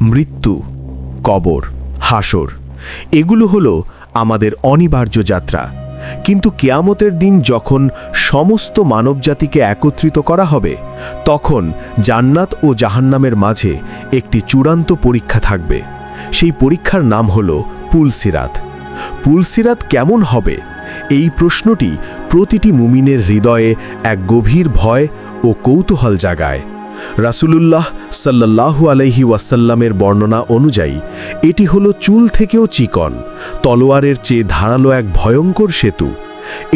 মৃত্যু, কবর হাসর এগুলো হলো আমাদের অনিবার্য যাত্রা। কিন্তু কেয়ামতের দিন যখন সমস্ত মানবজাতিকে একত্রিত করা হবে, তখন জান্নাত ও জাহান্নামের মাঝে একটি চূড়ান্ত পরীক্ষা থাকবে। সেই পরীক্ষার নাম হল পুলসিরাত পুলসিরাত কেমন হবে? এই প্রশ্নটি প্রতিটি মুমিনের হৃদয়ে এক গভীর ভয় ও কৌতূহল জাগায়। রাসূলুল্লাহ সাল্লাল্লাহু আলাইহি ওয়াসাল্লামের বর্ণনা অনুযায়ী, এটি হলো চুল থেকেও চিকন, তলোয়ারের চেয়ে ধারালো এক ভয়ঙ্কর সেতু।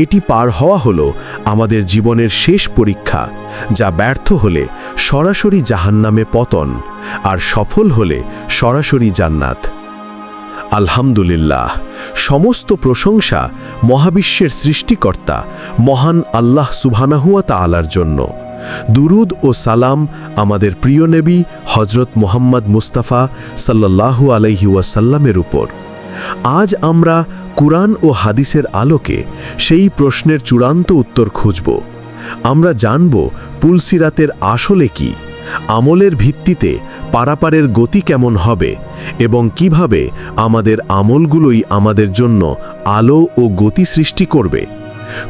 এটি পার হওয়া হলো আমাদের জীবনের শেষ পরীক্ষা, যা ব্যর্থ হলে সরাসরি জাহান্নামে পতন, আর সফল হলে সরাসরি জান্নাত। আলহামদুলিল্লাহ, সমস্ত প্রশংসা মহাবিশ্বের সৃষ্টিকর্তা মহান আল্লাহ সুবহানাহুয়া তাআলার জন্য। দুরুদ ও সালাম আমাদের প্রিয় নেবী হজরত মোহাম্মদ মুস্তাফা সাল্লাল্লাহু আলাইহি ওয়াসাল্লামের উপর। আজ আমরা কুরআন ও হাদিসের আলোকে সেই প্রশ্নের চূড়ান্ত উত্তর খুঁজব। আমরা জানব পুলসিরাতের আসলে কি, আমলের ভিত্তিতে পারাপারের গতি কেমন হবে এবং কীভাবে আমাদের আমলগুলোই আমাদের জন্য আলো ও গতি সৃষ্টি করবে।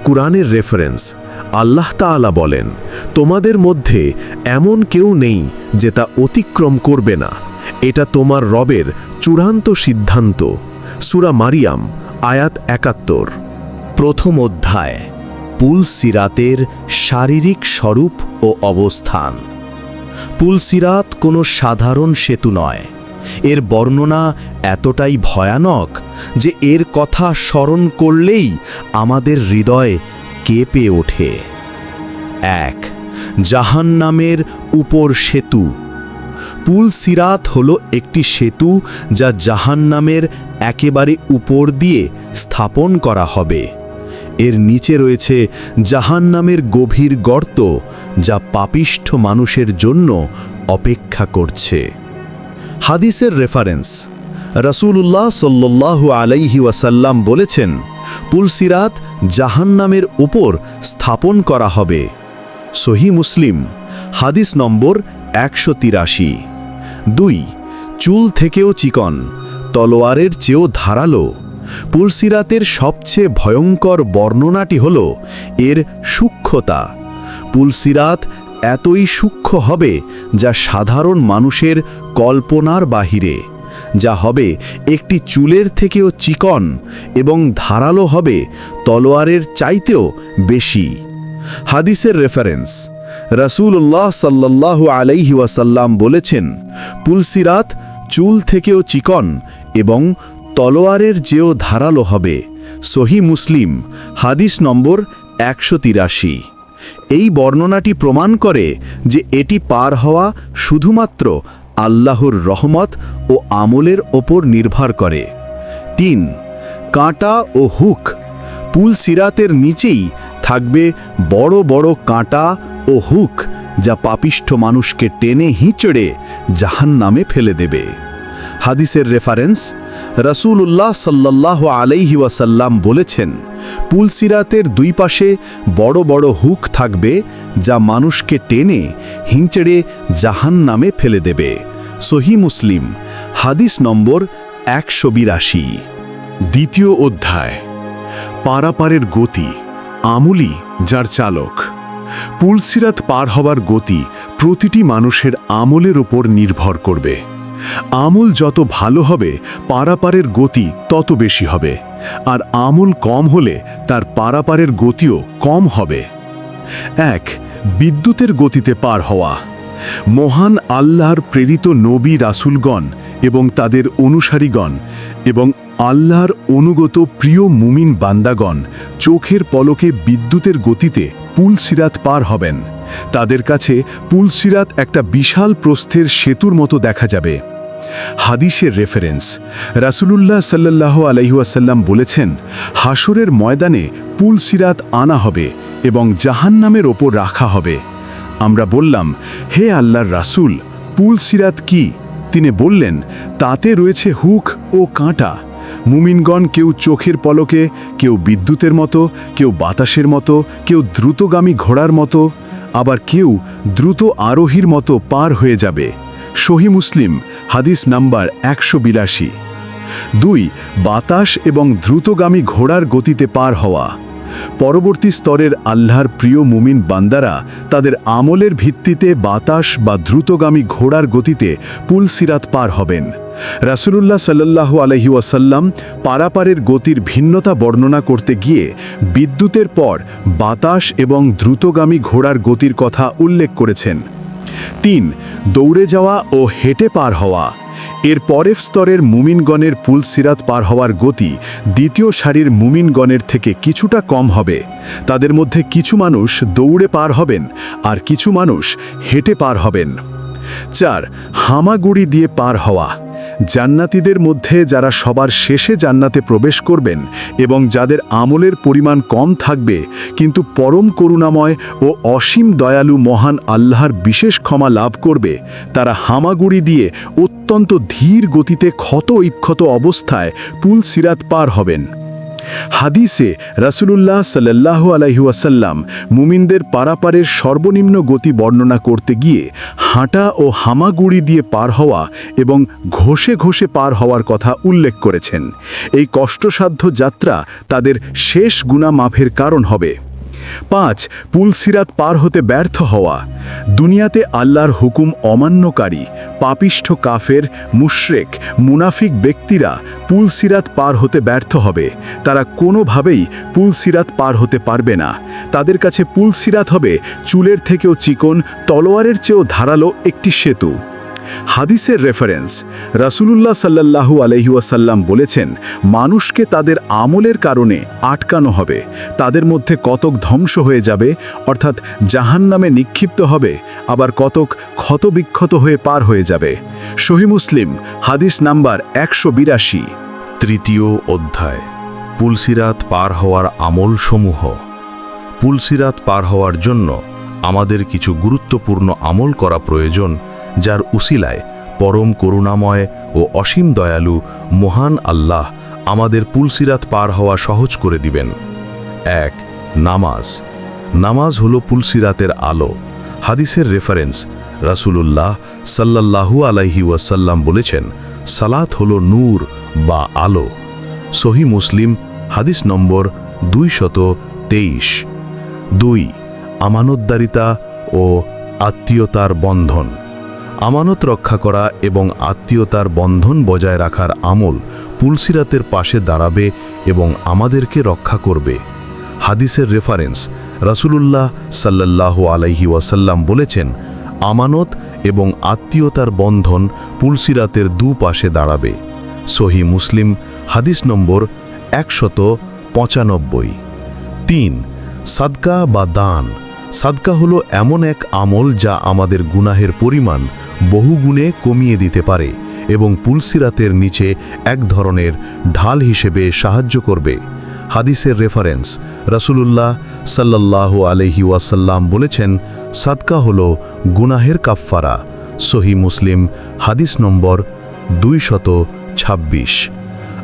কুরআনের রেফারেন্স আল্লাহ তাআলা বলেন, তোমাদের মধ্যে এমন কেউ নেই যে তা অতিক্রম করবে না। এটা তোমার রবের চূড়ান্ত সিদ্ধান্ত। সুরা মারিয়াম, আয়াত একাত্তর। প্রথম অধ্যায়, পুল সিরাতের শারীরিক স্বরূপ ও অবস্থান। পুল সিরাত কোনো সাধারণ সেতু নয়। এর বর্ণনা এতটাই ভয়ানক যে এর কথা স্মরণ করলেই আমাদের হৃদয় কেঁপে ওঠে। এক, জাহান্নামের উপর সেতু। পুল সিরাত হল একটি সেতু যা জাহান্নামের একেবারে উপর দিয়ে স্থাপন করা হবে। এর নিচে রয়েছে জাহান্নামের গভীর গর্ত যা পাপিষ্ঠ মানুষের জন্য অপেক্ষা করছে। হাদিসের রেফারেন্স রসুল্লাহ সাল্লাহ আলাইহি ওয়াসাল্লাম বলেছেন পুলসিরাত জাহান্নামের উপর স্থাপন করা হবে। সহি মুসলিম, হাদিস নম্বর একশো তিরাশি। দুই, চুল থেকেও চিকন, তলোয়ারের চেয়েও ধারালো। পুলসিরাতের সবচেয়ে ভয়ঙ্কর বর্ণনাটি হল এর সূক্ষ্মতা। পুলসিরাত এতই সূক্ষ্ম হবে যা সাধারণ মানুষের কল্পনার বাহিরে, যা হবে একটি চুলের থেকেও চিকন এবং ধারালো হবে তলোয়ারের চাইতেও বেশি। হাদিসের রেফারেন্স রসুল্লাহ সাল্লাহ আলাইহি ওয়াসাল্লাম বলেছেন পুলসিরাত চুল থেকেও চিকন এবং তলোয়ারের যেও ধারালো হবে। সহি মুসলিম, হাদিস নম্বর একশো তিরাশি। এই বর্ণনাটি প্রমাণ করে যে এটি পার হওয়া শুধুমাত্র আল্লাহর রহমত ও আমলের ওপর নির্ভর করে। তিন, কাঁটা ও হুক পুল সিরাতের নিচেই থাকবে বড় বড় কাঁটা ও হুক যা পাপিষ্ঠ মানুষকে টেনে হিঁচড়ে জাহান নামে ফেলে দেবে। হাদিসের রেফারেন্স রসুল্লাহ সাল্লাহ আলাইহি ওয়াসাল্লাম বলেছেন পুলসিরাতের দুই পাশে বড় বড় হুক থাকবে যা মানুষকে টেনে হিঁচড়ে জাহান নামে ফেলে দেবে। সহি মুসলিম, হাদিস নম্বর একশো বিরাশি। দ্বিতীয় অধ্যায়, পারাপারের গতি, আমুলি যার চালক। পুলসিরাত পার হবার গতি প্রতিটি মানুষের আমলের ওপর নির্ভর করবে। আমল যত ভালো হবে, পারাপারের গতি তত বেশি হবে। আর আমল কম হলে তার পারাপারের গতিও কম হবে। এক, বিদ্যুতের গতিতে পার হওয়া। মহান আল্লাহর প্রেরিত নবী রাসুলগণ এবং তাদের অনুসারীগণ এবং আল্লাহর অনুগত প্রিয় মুমিন বান্দাগণ চোখের পলকে বিদ্যুতের গতিতে পুলসিরাত পার হবেন। তাদের কাছে পুলসিরাত একটা বিশাল প্রস্থের সেতুর মতো দেখা যাবে। হাদিসের রেফারেন্স রাসুলুল্লাহ সাল্লাহ আলহিউসাল্লাম বলেছেন হাসরের ময়দানে পুলসিরাত আনা হবে এবং জাহান্নামের ওপর রাখা হবে। আমরা বললাম, হে আল্লাহর রাসুল পুলসিরাত কি? তিনি বললেন, তাতে রয়েছে হুক ও কাঁটা। মুমিনগণ কেউ চোখের পলকে, কেউ বিদ্যুতের মতো, কেউ বাতাসের মতো, কেউ দ্রুতগামী ঘোড়ার মতো, আবার কেউ দ্রুত আরোহীর মতো পার হয়ে যাবে। সহি মুসলিম হাদিস নাম্বার একশো বিরাশি। দুই, বাতাস এবং দ্রুতগামী ঘোড়ার গতিতে পার হওয়া। পরবর্তী স্তরের আল্লাহর প্রিয় মুমিন বান্দারা তাদের আমলের ভিত্তিতে বাতাস বা দ্রুতগামী ঘোড়ার গতিতে পুলসিরাত পার হবেন। রাসূলুল্লাহ সাল্লাল্লাহু আলহি ওয়াসাল্লাম পারাপারের গতির ভিন্নতা বর্ণনা করতে গিয়ে বিদ্যুতের পর বাতাস এবং দ্রুতগামী ঘোড়ার গতির কথা উল্লেখ করেছেন। তিন, দৌড়ে যাওয়া ও হেঁটে পার হওয়া। এর পরের স্তরের মুমিনগণের পুল সিরাত পার হওয়ার গতি দ্বিতীয় সারির মুমিনগণের থেকে কিছুটা কম হবে। তাদের মধ্যে কিছু মানুষ দৌড়ে পার হবেন আর কিছু মানুষ হেঁটে পার হবেন। চার, হামাগুড়ি দিয়ে পার হওয়া। জান্নাতীদের মধ্যে যারা সবার শেষে জান্নাতে প্রবেশ করবেন এবং যাদের আমলের পরিমাণ কম থাকবে, কিন্তু পরম করুণাময় ও অসীম দয়ালু মহান আল্লাহর বিশেষ ক্ষমা লাভ করবে, তারা হামাগুড়ি দিয়ে অত্যন্ত ধীর গতিতে ক্ষত ইক্ষত অবস্থায় পুল সিরাত পার হবেন। হাদিসে রাসূলুল্লাহ সাল্লাহ আলাইহুয়াসাল্লাম মুমিনদের পারাপারের সর্বনিম্ন গতি বর্ণনা করতে গিয়ে হাঁটা ও হামাগুড়ি দিয়ে পার হওয়া এবং ঘষে ঘষে পার হওয়ার কথা উল্লেখ করেছেন। এই কষ্টসাধ্য যাত্রা তাদের শেষ গুণা মাফের কারণ হবে। পাঁচ পুলসিরাত পার হতে ব্যর্থ হওয়া। দুনিয়াতে আল্লাহর হুকুম অমান্যকারী, পাপিষ্ঠ কাফের, মুশরেক, মুনাফিক ব্যক্তিরা পুলসিরাত পার হতে ব্যর্থ হবে। তারা কোনোভাবেই পুলসিরাত পার হতে পারবে না। তাদের কাছে পুলসিরাত হবে চুলের থেকেও চিকন, তলোয়ারের চেয়েও ধারালো একটি সেতু। হাদিসের রেফারেন্স রাসূলুল্লাহ সাল্লাল্লাহু আলহিউসাল্লাম বলেছেন, মানুষকে তাদের আমলের কারণে আটকানো হবে, তাদের মধ্যে কতক ধ্বংস হয়ে যাবে, অর্থাৎ জাহান নামে নিক্ষিপ্ত হবে, আবার কতক ক্ষতবিক্ষত হয়ে পার হয়ে যাবে। সহি মুসলিম, হাদিস নাম্বার একশো বিরাশি। তৃতীয় অধ্যায় পুলসিরাত পার হওয়ার আমলসমূহ। পুলসিরাত পার হওয়ার জন্য আমাদের কিছু গুরুত্বপূর্ণ আমল করা প্রয়োজন যার উসিলায় পরম করুণাময় ও অসীম দয়ালু মহান আল্লাহ আমাদের পুলসিরাত পার হওয়া সহজ করে দিবেন। এক, নামাজ। নামাজ হলো পুলসিরাতের আলো। হাদিসের রেফারেন্স রাসূলুল্লাহ সাল্লাল্লাহু আলাইহি ওয়াসাল্লাম বলেছেন, সালাত হলো নূর বা আলো। সহি মুসলিম, হাদিস নম্বর দুই শত তেইশ। দুই, আমানতদারিতা ও আত্মীয়তার বন্ধন। আমানত রক্ষা করা এবং আত্মীয়তার বন্ধন বজায় রাখার আমল পুলসিরাতের পাশে দাঁড়াবে এবং আমাদেরকে রক্ষা করবে। হাদিসের রেফারেন্স রাসূলুল্লাহ সাল্লাল্লাহ আলাইহি ওয়াসাল্লাম বলেছেন, আমানত এবং আত্মীয়তার বন্ধন পুলসিরাতের দুপাশে দাঁড়াবে। সহি মুসলিম, হাদিস নম্বর একশত পঁচানব্বই। তিন, সাদকা বা দান। সাদকা হলো এমন এক আমল যা আমাদের গুনাহের পরিমাণ বহুগুণে কমিয়ে দিতে পারে এবং পুলসিরাতের নিচে এক ধরনের ঢাল হিসেবে সাহায্য করবে। হাদিসের রেফারেন্স রাসূলুল্লাহ সাল্লাল্লাহু আলহি ওয়াসাল্লাম বলেছেন, সাদকা হল গুনাহের কাফফারা। সহি মুসলিম, হাদিস নম্বর দুইশত ছাব্বিশ।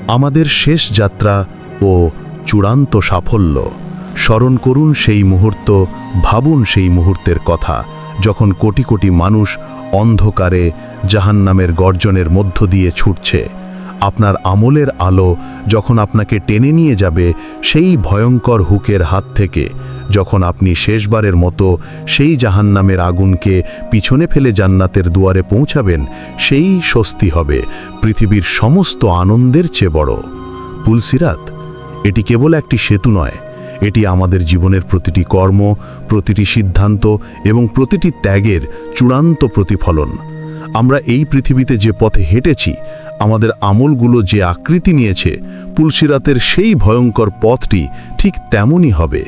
আমাদের শেষ যাত্রা ও চূড়ান্ত সাফল্য। স্মরণ করুন সেই মুহূর্ত, ভাবুন সেই মুহূর্তের কথা, যখন কোটি কোটি মানুষ অন্ধকারে জাহান্নামের গর্জনের মধ্য দিয়ে ছুটছে। আপনার আমলের আলো যখন আপনাকে টেনে নিয়ে যাবে, সেই ভয়ঙ্কর হুকের হাত থেকে, যখন আপনি শেষবারের মতো সেই জাহান্নামের আগুনকে পিছনে ফেলে জান্নাতের দুয়ারে পৌঁছাবেন, সেই স্বস্তি হবে, পৃথিবীর সমস্ত আনন্দের চেয়ে বড়। পুলসিরাত এটি কেবল একটি সেতু নয় এটি আমাদের জীবনের প্রতিটি কর্ম, প্রতিটি সিদ্ধান্ত এবং প্রতিটি ত্যাগের চূড়ান্ত প্রতিফলন। আমরা এই পৃথিবীতে যে পথে হেঁটেছি, আমাদের আমলগুলো যে আকৃতি নিয়েছে, পুলসিরাতের সেই ভয়ঙ্কর পথটি ঠিক তেমনই হবে।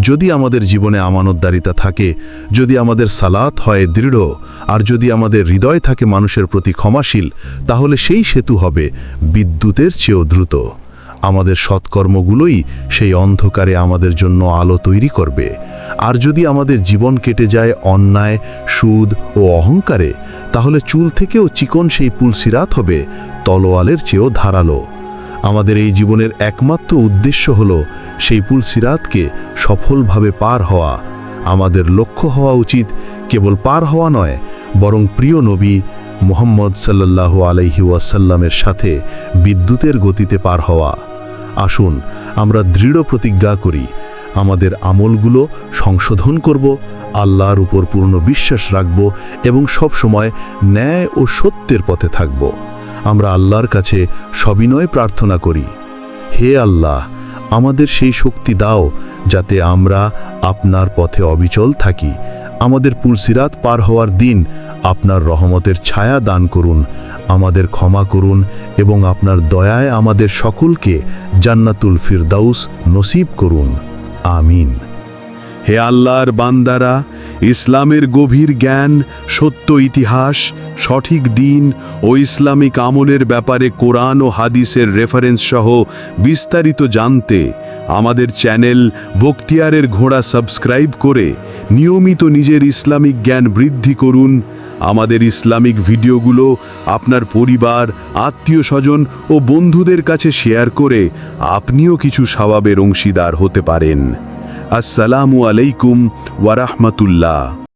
যদি আমাদের জীবনে আমানতদারিতা থাকে, যদি আমাদের সালাত হয় দৃঢ়, আর যদি আমাদের হৃদয় থাকে মানুষের প্রতি ক্ষমাশীল, তাহলে সেই সেতু হবে বিদ্যুতের চেয়েও দ্রুত। আমাদের সৎকর্মগুলোই সেই অন্ধকারে আমাদের জন্য আলো তৈরি করবে। আর যদি আমাদের জীবন কেটে যায় অন্যায়, সুদ ও অহংকারে, তাহলে চুল থেকেও চিকন সেই পুলসিরাত হবে, তলোয়ালের চেয়েও ধারালো। আমাদের এই জীবনের একমাত্র উদ্দেশ্য হল সেই পুলসিরাতকে সফলভাবে পার হওয়া। আমাদের লক্ষ্য হওয়া উচিত কেবল পার হওয়া নয়, বরং প্রিয় নবী মোহাম্মদ সাল্লাল্লাহু আলাইহি ওয়াসাল্লামের সাথে বিদ্যুতের গতিতে পার হওয়া। আসুন, আমরা দৃঢ় প্রতিজ্ঞা করি, আমাদের আমলগুলো সংশোধন করব, আল্লাহর উপর পূর্ণ বিশ্বাস রাখব এবং সব সময় ন্যায় ও সত্যের পথে থাকব। আমরা আল্লাহর কাছে সবিনয় প্রার্থনা করি, হে আল্লাহ, আমাদের সেই শক্তি দাও যাতে আমরা আপনার পথে অবিচল থাকি, আমাদের পুলসিরাত পার হওয়ার দিন আপনার রহমতের ছায়া দান করুন, আমাদের ক্ষমা করুন এবং আপনার দয়ায় আমাদের সকলকে জান্নাতুল ফিরদাউস নসিব করুন। আমিন। হে আল্লাহর বান্দারা, ইসলামের গভীর জ্ঞান, সত্য ইতিহাস, সঠিক দিন ও ইসলামিক আমলের ব্যাপারে কোরআন ও হাদিসের রেফারেন্স সহ বিস্তারিত জানতে আমাদের চ্যানেল বক্তিয়ারের ঘোড়া সাবস্ক্রাইব করে নিয়মিত নিজের ইসলামিক জ্ঞান বৃদ্ধি করুন। আমাদের ইসলামিক ভিডিওগুলো আপনার পরিবার, আত্মীয় স্বজন ও বন্ধুদের কাছে শেয়ার করে আপনিও কিছু স্বভাবের অংশীদার হতে পারেন। আসসালামু আলাইকুম ওয়ারাহমাতুল্লাহ